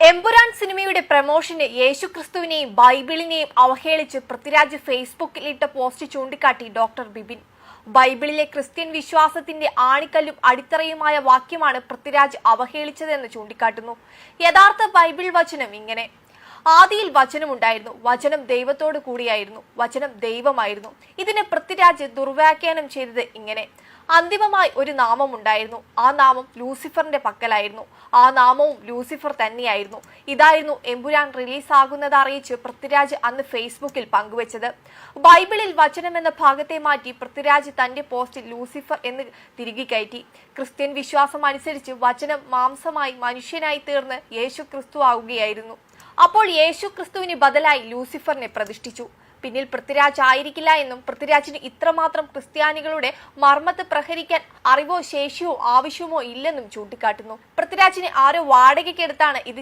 എമ്പുരാൻ സിനിമയുടെ പ്രമോഷന് യേശുക്രിസ്തുവിനെയും ബൈബിളിനെയും അവഹേളിച്ച് പൃഥ്വിരാജ് ഫേസ്ബുക്കിൽ ഇട്ട പോസ്റ്റ് ചൂണ്ടിക്കാട്ടി ഡോക്ടർ ബിബിൻ ബൈബിളിലെ ക്രിസ്ത്യൻ വിശ്വാസത്തിന്റെ ആണിക്കല്ലും അടിത്തറയുമായ വാക്യമാണ് പൃഥ്വിരാജ് അവഹേളിച്ചതെന്ന് ചൂണ്ടിക്കാട്ടുന്നു. യഥാർത്ഥ ബൈബിൾ വചനം ഇങ്ങനെ. ആദിയിൽ വചനമുണ്ടായിരുന്നു വചനം ദൈവത്തോട് കൂടിയായിരുന്നു. വചനം ദൈവമായിരുന്നു. ഇതിനെ പൃഥ്വിരാജ് ദുർവ്യാഖ്യാനം ചെയ്തത് ഇങ്ങനെ. അന്തിമമായി ഒരു നാമം ഉണ്ടായിരുന്നു. ആ നാമം ലൂസിഫറിന്റെ പക്കലായിരുന്നു. ആ നാമവും ലൂസിഫർ തന്നെയായിരുന്നു. ഇതായിരുന്നു എമ്പുരാൻ റിലീസാകുന്നത് അറിയിച്ച് പൃഥ്വിരാജ് അന്ന് ഫേസ്ബുക്കിൽ പങ്കുവച്ചത്. ബൈബിളിൽ വചനം എന്ന ഭാഗത്തെ മാറ്റി പൃഥ്വിരാജ് തന്റെ പോസ്റ്റിൽ ലൂസിഫർ എന്ന് തിരികെ കയറ്റി. ക്രിസ്ത്യൻ വിശ്വാസം അനുസരിച്ച് വചനം മാംസമായി മനുഷ്യനായി തീർന്ന് യേശു ക്രിസ്തു ആവുകയായിരുന്നു. അപ്പോൾ യേശു ക്രിസ്തുവിന് ബദലായി ലൂസിഫറിനെ പ്രതിഷ്ഠിച്ചു. പിന്നിൽ പൃഥ്വിരാജ് ആയിരിക്കില്ല എന്നും പൃഥ്വിരാജിന് ഇത്രമാത്രം ക്രിസ്ത്യാനികളുടെ മർമ്മത്ത് പ്രഹരിക്കാൻ അറിവോ ശേഷിയോ ആവശ്യമോ ഇല്ലെന്നും ചൂണ്ടിക്കാട്ടുന്നു. പൃഥ്വിരാജിനെ ആരോ വാടകയ്ക്കെടുത്താണ് ഇത്